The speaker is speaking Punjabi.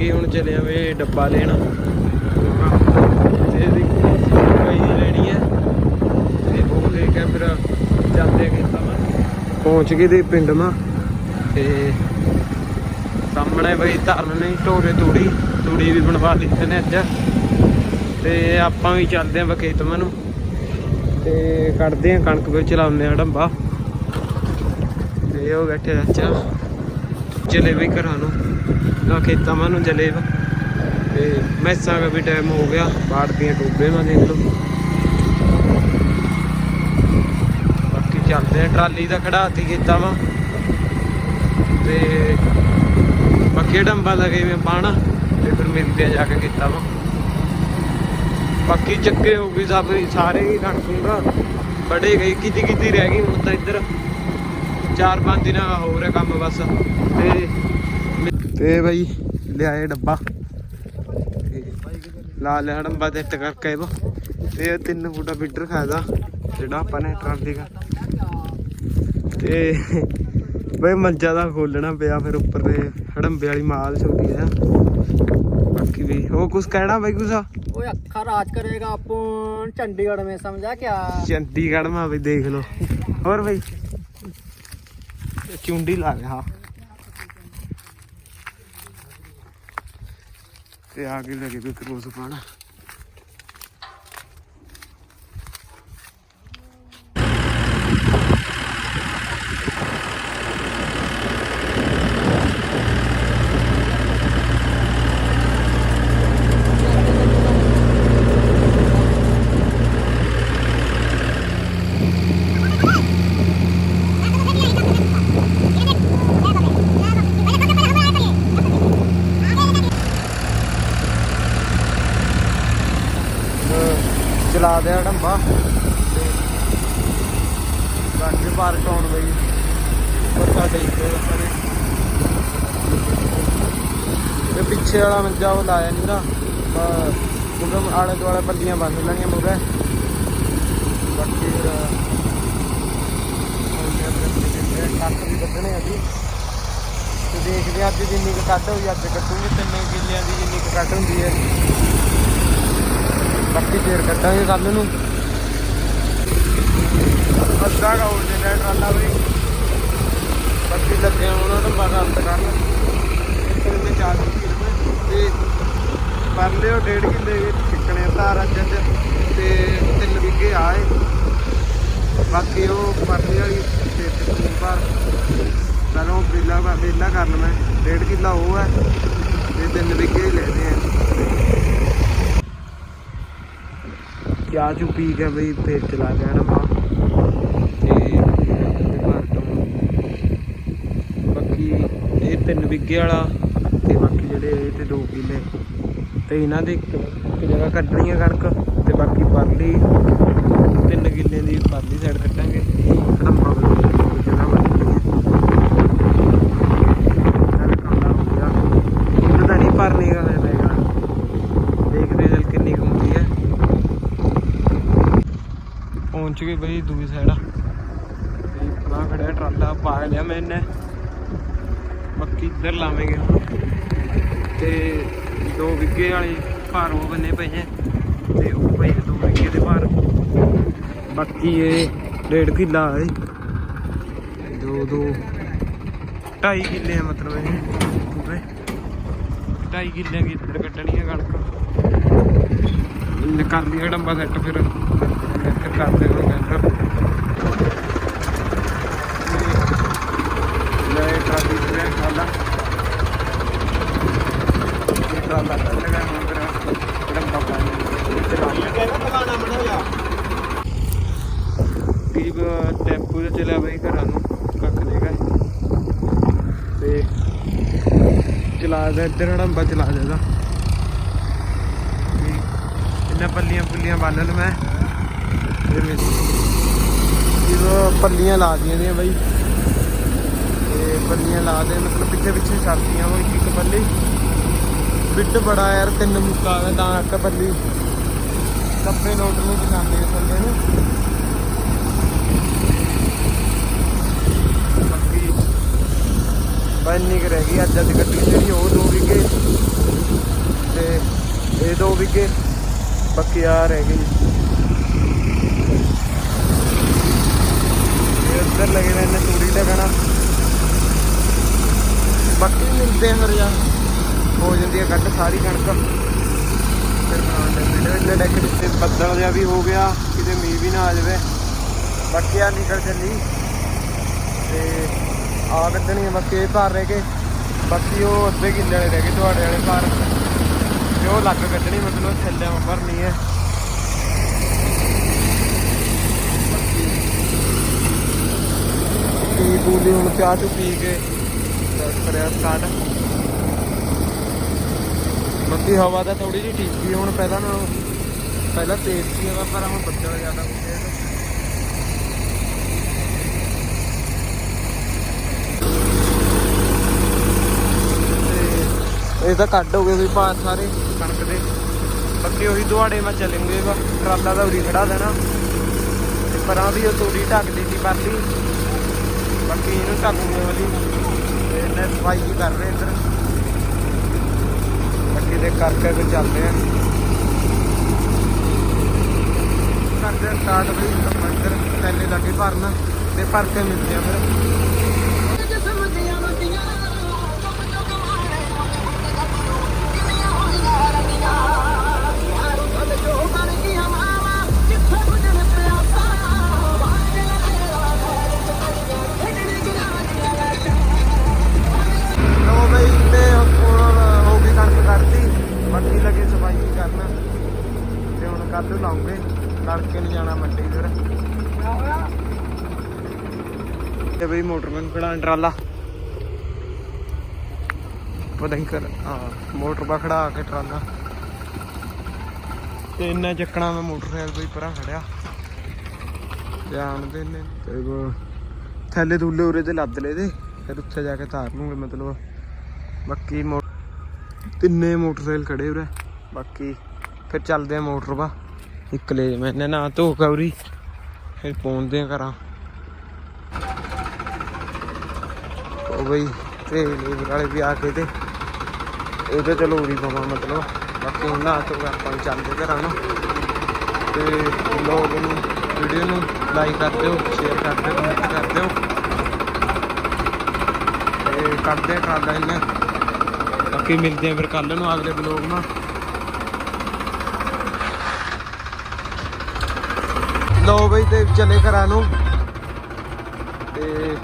ਹੁਣ ਚਲੇ ਆਵੇ ਡੱਬਾ ਲੈਣ। ਤੇ ਦੀ ਕੋਈ ਲੈਣੀ ਹੈ। ਤੇ ਉਹ ਲੈ ਕੇ ਫਿਰ ਜਾਂਦੇ ਖੇਤਾਂ ਮੈਂ। ਪਹੁੰਚ ਗਏ ਦੇ ਪਿੰਡ ਮਾ। ਤੇ ਸਾਹਮਣੇ ਬਈ ਧਰਨ ਨਹੀਂ ਢੋਰੇ ਤੂੜੀ। ਤੂੜੀ ਵੀ ਬਣਵਾ ਲਈ ਨੇ ਅੱਜ। ਤੇ ਆਪਾਂ ਵੀ ਚੱਲਦੇ ਆਂ ਬਖੇਤ ਨੂੰ। ਤੇ ਕੱਢਦੇ ਆਂ ਕਣਕ ਵਿੱਚ ਲਾਉਂਦੇ ਆਂ ਡੰਬਾ। ਤੇ ਉਹ ਬੈਠੇ ਅੱਛਾ ਚਲੇ ਵੀ ਘਰਾਂ ਨੂੰ। ਨਾ ਖੇਤਾਂ ਮਾ ਨੂੰ ਚਲੇ ਵਾ ਤੇ ਮੈਸਾਂ ਦਾ ਵੀ ਟਾਈਮ ਹੋ ਗਿਆ, ਬਾੜ ਦੀਆਂ ਟੋਬੇ ਮਾ ਦੇਖ ਲਓ। ਬਾਕੀ ਚੱਲਦੇ ਆਂ, ਟਰਾਲੀ ਦਾ ਖੜਾਤੀ ਖੇਤਾਂ ਵਾ ਤੇ ਬਾਕੀ ਡੰਬਾ ਲਗੇ ਮੈਂ ਪਾਣਾ, ਤੇ ਫਿਰ ਮਿਲਦੇ ਆ ਜਾ ਕੇ ਖੇਤਾਂ ਵਾ ਬਾਕੀ ਚੱਕੇ ਹੋ ਗਏ ਸਭ, ਸਾਰੇ ਹੀ ਕਣਕ ਹੁੰਦਾ ਬੜੇ ਗਈ ਕਿਤੇ ਕਿਤੇ ਰਹਿ ਗਈ ਹੁਣ ਤਾਂ ਇੱਧਰ। ਚਾਰ ਪੰਜ ਦਿਨਾਂ ਦਾ ਹੋ ਰਿਹਾ ਕੰਮ ਬਸ। ਤੇ ਤੇ ਬਾਈ ਲਿਆਏ ਡੱਬਾ। ਲਾ ਲਿਆ ਡੱਬਾ ਤੇ ਕਰਕੇ ਬੋ ਤੇ ਤਿੰਨ ਫੁੱਟਾ ਬੀਟਰ ਖਾਇਦਾ ਜਿਹੜਾ ਆਪਾਂ ਨੇ ਟਰਾਲ ਦੇਗਾ ਤੇ ਬਈ ਮੰਜਾ ਦਾ ਖੋਲਣਾ ਪਿਆ ਫਿਰ ਉੱਪਰ ਦੇ ਹੜੰਬੇ ਵਾਲੀ ਮਾਲ ਛੋਟੀ ਆ। ਬਾਕੀ ਵੀ ਉਹ ਕੁਝ ਕਹਿਣਾ ਬਈ ਕੁਝ ਰਾਜ ਕਰੇਗਾ ਆਪੋਂ ਚੰਡੀਗੜ੍ਹ ਮੈਂ ਸਮਝਾ ਕਿਆ? ਚੰਡੀਗੜ੍ਹ ਮਾ ਵੀ ਦੇਖ ਲੋ ਹੋਰ ਬਈ? ਚੁੰਡੀ ਲਾ ਰਿਹਾ ਤੇ ਆਗੇ ਲੱਗੇ ਕੋਈ ਕਰੋਸ ਪਾਣਾ ਚਲਾ ਦਿਆ ਢੰਬਾ ਤੇ ਬਾਕੀ ਬਾਹਰ ਟਾਉਣ ਬਈ ਉਹ ਸਾਡੇ ਇੱਥੇ ਸਾਰੇ। ਪਿੱਛੇ ਵਾਲਾ ਮੰਜਾ ਉਹ ਲਾਇਆ ਨਹੀਂ ਨਾ। ਮੁਗਮ ਆਲੇ ਦੁਆਲੇ ਬੱਲੀਆਂ ਬੰਨ ਲੈਣੀਆਂ ਮੁਗਾ ਬਾਕੀ ਕੱਟ ਵੀ ਕੱਢਣੇ ਆ ਜੀ। ਤੇ ਦੇਖਦੇ ਆ ਅੱਜ ਜਿੰਨੀ ਕੁ ਕੱਢ ਹੋਈ, ਅੱਜ ਕੱਟੂਗੇ ਤਿੰਨੇ ਕਿੱਲਿਆਂ ਦੀ ਜਿੰਨੀ ਕੁ ਕੱਢ ਹੁੰਦੀ ਹੈ। ਬਾਕੀ ਫੇਰ ਕੱਢਾਂਗੇ ਕੱਲ ਨੂੰ। ਅੱਧਾ ਕਾ ਹੋ ਜਾਏਗਾ ਟਰਾਲਾ ਵੀ। ਬਾਕੀ ਲੱਗੇ ਆ ਉਹਨਾਂ ਨੂੰ ਬਾਗਾ ਅੰਤ ਕਰਨ ਇੱਥੇ ਤੇ ਚਾਰ ਕਿਲੋ ਤੇ ਪਰ ਲਿਓ ਡੇਢ ਕਿੱਲੇ ਵਿੱਚ ਛਿੱਕਣੇ ਧਾਰ ਅੱਜ ਅੱਜ। ਤੇ ਤਿੰਨ ਵਿਗੇ ਆਏ ਬਾਕੀ ਉਹ ਪਰਲੀ ਵਾਲੀ ਤੇ ਤਿੰਨ ਪਰ ਪਹਿਲਾਂ ਬੇਲਾ ਬੇਲਾ ਕਰਨ ਮੈਂ। ਡੇਢ ਕਿੱਲਾ ਉਹ ਹੈ ਤੇ ਤਿੰਨ ਵਿਗੇ ਲੈਣੇ ਆ। ਚਾਹ ਚੂ ਪੀ ਕੇ ਬਈ, ਫੇਰ ਚਲਾ ਗਿਆ ਨਾ ਮਾਂ ਤੇ ਘਰ ਤੋਂ ਬਾਕੀ ਇਹ ਤਿੰਨ ਵਿਗੇ ਵਾਲਾ ਤੇ ਬਾਕੀ ਜਿਹੜੇ ਇਹ ਤੇ ਦੋ ਕਿੱਲੇ। ਤੇ ਇਹਨਾਂ ਦੇ ਇੱਕ ਜਗ੍ਹਾ ਕੱਢਣੀ ਆ ਕਣਕ ਤੇ ਬਾਕੀ ਪਰਲੀ ਤਿੰਨ ਕਿੱਲੇ ਦੀ ਪਰਲੀ ਸਾਈਡ ਕੱਢਾਂਗੇ ਹੜੰਬਾ ਬਈ ਜਗ੍ਹਾ ਬਣੀ ਹੋਈ ਹੈ ਚੱਲ ਕਾਲਾ ਹੋ ਗਿਆ ਇਹਨਾਂ ਦਾ ਨਹੀਂ ਭਰਨੇ ਦਾ ਹੈਗਾ ਦੇਖਦੇ ਹਾਂ ਚੱਲ ਕਿੰਨੀ ਕੁ ਹੁੰਦੀ ਹੈ ਪਹੁੰਚ ਗਏ ਬਈ ਦੂਜੀ ਸਾਈਡ ਤੇ ਪਰਾ ਖੜਿਆ ਟਰਾਲਾ, ਪਾ ਲਿਆ ਮੈਨੇ ਬਾਕੀ ਇੱਧਰ ਲਾਵਾਂਗੇ ਤੇ ਦੋ ਵਿੱਗੇ ਵਾਲੇ ਭਾਰ ਉਹ ਬੰਨੇ ਪਏ ਹੈ ਤੇ ਉਹ ਪਏ ਦੋ ਵਿੱਗੇ ਦੇ ਭਾਰ। ਬਾਕੀ ਇਹ ਡੇਢ ਕਿੱਲਾ ਹੈ ਦੋ ਦੋ, ਢਾਈ ਕਿੱਲੇ ਮਤਲਬ ਇਹ। ਪੂਰੇ। ਢਾਈ ਕਿੱਲੇ ਦੀ ਇੱਧਰ ਕੱਢਣੀ ਹੈ ਕਣਕ। ਕਰ ਲਿਆ ਡੰਬਾ ਸੈੱਟ ਫਿਰ। ਇੱਧਰ ਕਰਦੇ ਹਾਂ ਕੈਂਟਰ ਲੈ ਟਰਾਲੀ ਤੇ ਖਾਲਾ ਇਹ ਟਰਾਲਾ ਕਰ ਲਗਾ ਹੁਣ ਫਿਰ ਡੰਬਾ ਪਾਣੀ ਚਲਾ ਲਿਆ ਗਰੀਬ ਟੈਂਪੂ ਤੇ ਚਲਿਆ ਬਈ ਘਰਾਂ ਨੂੰ। ਕੱਖ ਦੇਗਾ ਤੇ ਚਲਾ ਦੇ, ਇੱਧਰ ਹੜੰਬਾ ਚਲਾ ਦੇਗਾ ਇਹਨਾਂ ਪੱਲੀਆਂ ਪੁੱਲੀਆਂ ਬੰਨ ਲ ਮੈਂ ਜਿਵੇਂ ਜਦੋਂ ਪੱਲੀਆਂ ਲਾ ਦੀਆਂ ਨੇ ਬਈ। ਤੇ ਪੱਲੀਆਂ ਲਾ ਦੇ, ਮਤਲਬ ਪਿੱਛੇ ਪਿੱਛੇ ਛੱਡਦੀਆਂ ਉਹ ਇੱਕ ਪੱਲੀ। ਬਿੱਟ ਬੜਾ ਯਾਰ, ਤਿੰਨ ਮੁੱਕਾ ਦਾ ਤਾਂ ਇੱਕ ਪੱਲੀ। ਕੱਪੜੇ ਲੋਟ ਨੂੰ ਦਿਖਾਉਂਦੇ ਥੱਲੇ ਨੂੰ। ਬਾਕੀ ਬਸ ਇੰਨੀ ਕੁ ਰਹਿ ਗਈ, ਅੱਜ ਅੱਜ ਗੱਡੀ ਜਿਹੜੀ ਉਹ ਦੋ ਵਿਗੇ ਤੇ ਇਹ ਦੋ ਵਿਗੇ ਬਾਕੀ ਆ ਰਹਿ ਗਈ ਇਹ ਉੱਧਰ ਲੱਗੇ ਨੇ, ਇਹਨੇ ਤੂੜੀ ਲਗਾਣਾ ਬਾਕੀ ਮਿਲਦੇ ਫਿਰ ਯਾਰ। ਹੋ ਜਾਂਦੀ ਹੈ ਕੱਟ ਸਾਰੀ ਕਣਕ। ਫਿਰ ਬਣਾਉਣ ਦੇ ਵੀਡੀਓ ਇੱਥੇ ਡੈਕ ਜਿੱਤੇ ਬੱਦਲ ਜਿਹਾ ਵੀ ਹੋ ਗਿਆ, ਕਿਤੇ ਮੀਂਹ ਵੀ ਨਾ ਆ ਜਾਵੇ। ਬਾਕੀ ਆ ਨਿਕਲ ਚੱਲੀ। ਤੇ ਆ ਕੱਢਣੀ ਆ ਬਾਕੀ ਇਹ ਭਾਰ ਰਹਿ ਗਏ ਬਾਕੀ ਉਹ ਅੱਧੇ ਕਿੱਲੇ ਵਾਲੇ ਰਹਿ ਗਏ, ਤੁਹਾਡੇ ਵਾਲੇ ਭਾਰ ਤੇ ਉਹ ਲੱਗ ਕੱਢਣੀ, ਮਤਲਬ ਥੱਲੇ ਮੈਂ ਭਰਨੀ ਹੈ। ਪੀ ਪੂਲੀ ਹੁਣ ਚਾਹ ਚੂ ਪੀ ਕੇ ਕਰਿਆ ਸਟਾਰਟ ਬਾਕੀ ਹਵਾ ਤਾਂ ਥੋੜੀ ਜਿਹੀ ਠੀਕ ਸੀ, ਹੁਣ ਪਹਿਲਾਂ ਨਾਲੋਂ ਪਹਿਲਾਂ ਤੇਜ਼ ਸੀ ਹਵਾ, ਪਰ ਹੁਣ ਬੱਦਲ ਜ਼ਿਆਦਾ ਹੋ ਗਏ ਤੇ ਇਹ ਤਾਂ ਕੱਢ ਹੋ ਗਏ ਵੀ ਭਾਰ ਸਾਰੇ ਕਣਕ ਦੇ। ਬਾਕੀ ਉਹੀ ਦੁਹਾੜੇ ਮੈਂ ਚੱਲੂਗੇ ਵਾ ਟਰਾਲਾ ਦਾ ਉਰੀ ਖੜਾ ਦੇਣਾ। ਤੇ ਪਰਾਂ ਵੀ ਉਹ ਤੂੜੀ ਢੱਕ ਸੀ ਪਰਲੀ ਬਾਕੀ ਇਹਨੂੰ ਢੱਕੂਗੇ ਵਾਲੀ ਤੇ ਇਹਨੇ ਸਫ਼ਾਈ ਕਰ ਰਹੇ ਇੱਧਰ। ਬਾਕੀ ਦੇ ਕਰਕੇ ਫਿਰ ਚੱਲਦੇ ਆ। ਕਰਦੇ ਸਟਾਰਟ ਵੀ ਇੱਧਰ ਥੈਲੇ ਲੱਗੇ ਭਰਨ ਤੇ ਭਰ ਕੇ ਮਿਲਦੇ ਆ ਫਿਰ। ਕੱਲ ਨੂੰ ਲਾਉਂਗੇ। ਤੜਕੇ ਨੂੰ ਜਾਣਾ ਮੰਡੀ ਫਿਰ। ਤੇ ਬਈ ਮੋਟਰਮੈਨ ਖੜਾ ਟਰਾਲਾ ਪਤਾ ਨਹੀਂ ਕਰ ਹਾਂ ਮੋਟਰ ਪਾ ਖੜਾ ਕੇ ਟਰਾਲਾ। ਤੇ ਇੰਨਾ ਚੱਕਣਾ ਮੈਂ ਮੋਟਰਸਾਈਕਲ ਬਈ ਪਰਾਂ ਖੜਿਆ। ਜਾਣ ਦੇ ਨੇ। ਤੇ ਥੱਲੇ ਦੂਲੇ ਉਰੇ ਤੇ ਲੱਦ ਲਏ ਦੇ ਫਿਰ ਉੱਥੇ ਜਾ ਕੇ ਤਾਰ ਲੂੰਗੇ ਮਤਲਬ। ਬਾਕੀ ਮੋ ਤਿੰਨੇ ਮੋਟਰਸਾਈਕਲ ਖੜੇ ਉਰੇ। ਬਾਕੀ ਫਿਰ ਚੱਲਦੇ ਆ ਮੋਟਰ ਵਾ ਇੱਕ ਲੈ ਮੈਨੇ ਨਾ ਧੋ ਕੌਰੀ ਫਿਰ ਪਾਉਂਦੇ ਆ ਘਰਾਂ ਉਹ ਬਈ ਤੇ ਲੇਬਰ ਵਾਲੇ ਵੀ ਆ ਕੇ ਤੇ। ਇਹ ਤਾਂ ਚਲੋ ਉਰੀ ਪਾਵਾਂ ਮਤਲਬ। ਬਾਕੀ ਹੁਣ ਤੋਂ ਆਪਾਂ ਚੱਲਦੇ ਘਰਾਂ ਨੂੰ। ਤੇ ਲੋਕ ਨੂੰ ਵੀਡੀਓ ਨੂੰ ਲਾਈਕ ਕਰ ਦਿਓ ਸ਼ੇਅਰ ਕਰ ਦਿਓ ਕਮੈਂਟ ਕਰ ਦਿਓ। ਤੇ ਕਰਦੇ ਆ ਟਰਾਲਾ ਇਹਨੇ ਬਾਕੀ ਮਿਲਦੇ ਆ ਫਿਰ ਕੱਲ ਨੂੰ ਅਗਲੇ ਬਲੌਗ ਨਾਲ। ਲੋ ਵਜੇ ਤੇ ਚਲੇ ਘਰਾਂ ਨੂੰ। ਤੇ